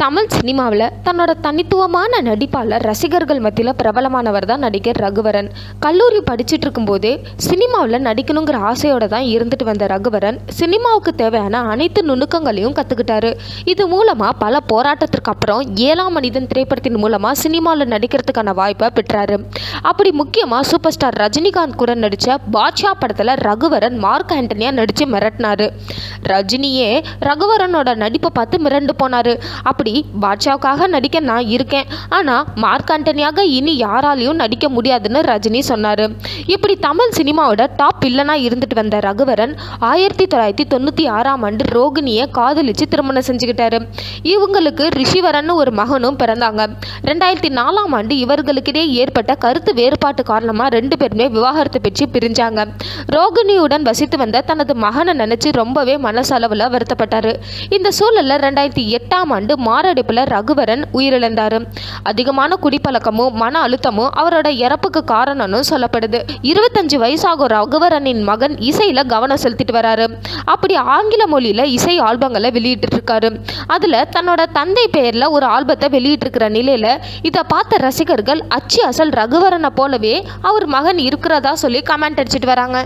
தமிழ் சினிமாவில் தன்னோட தனித்துவமான நடிப்பால் ரசிகர்கள் மத்தியில் பிரபலமானவர் தான் நடிகர் ரகுவரன். கல்லூரி படிச்சுட்டு இருக்கும்போதே சினிமாவில் நடிக்கணுங்கிற ஆசையோடு தான் இருந்துட்டு வந்த ரகுவரன் சினிமாவுக்கு தேவையான அனைத்து நுணுக்கங்களையும் கற்றுக்கிட்டாரு இது மூலமாக பல போராட்டத்திற்கு அப்புறம் ஏழாம் மனிதன் திரைப்படத்தின் மூலமாக சினிமாவில் நடிக்கிறதுக்கான வாய்ப்பை பெற்றாரு. அப்படி முக்கியமாக சூப்பர் ஸ்டார் ரஜினிகாந்த் கூட நடித்த பாட்ஷா படத்தில் ரகுவரன் மார்க் ஆண்டனியாக நடித்து மிரட்டினாரு. ரஜினியே ரகுவரனோட நடிப்பை பார்த்து மிரண்டு போனார். அப்படி பாட்ஷாவுக்காக நடிக்க நான் இருக்கேன். ஆனால் மார்க் ஆண்டனியாக இனி யாராலையும் நடிக்க முடியாதுன்னு ரஜினி சொன்னார். இப்படி தமிழ் சினிமாவோட டாப் வில்லனாக இருந்துட்டு வந்த ரகுவரன் ஆயிரத்தி தொள்ளாயிரத்தி தொண்ணூற்றி ஆறாம் ஆண்டு ரோகிணியை காதலிச்சு திருமணம் செஞ்சுக்கிட்டாரு. இவங்களுக்கு ரிஷிவரன் ஒரு மகனும் பிறந்தாங்க. ரெண்டாயிரத்தி நாலாம் ஆண்டு இவர்களுக்கிடையே ஏற்பட்ட கருத்து வேறுபாட்டு காரணமாக ரெண்டு பேருமே விவாகரத்து பெற்று பிரிஞ்சாங்க. ரோகிணியுடன் வசித்து வந்த தனது மகனை நினைச்சு ரொம்பவே மனசளவில் வருத்தப்பட்டார். இந்த சூழலில் ரெண்டாயிரத்தி எட்டாம் ஆண்டு மாரடைப்பில் ரகுவரன் உயிரிழந்தார். அதிகமான குடிப்பழக்கமும் மன அழுத்தமும் அவரோட இறப்புக்கு காரணம்னு சொல்லப்படுது. இருபத்தஞ்சு வயசாகும் ரகுவரனின் மகன் இசையில் கவனம் செலுத்திட்டு வராரு. அப்படி ஆங்கில மொழியில் இசை ஆல்பங்களை வெளியிட்டு இருக்காரு அதில் தன்னோட தந்தை பெயரில் ஒரு ஆல்பத்தை வெளியிட்டிருக்கிற நிலையில் இதை பார்த்த ரசிகர்கள் அச்சு அசல் ரகுவரன் போலவே அவர் மகன் இருக்கிறதா சொல்லி கமெண்ட் அடிச்சிட்டு வராங்க.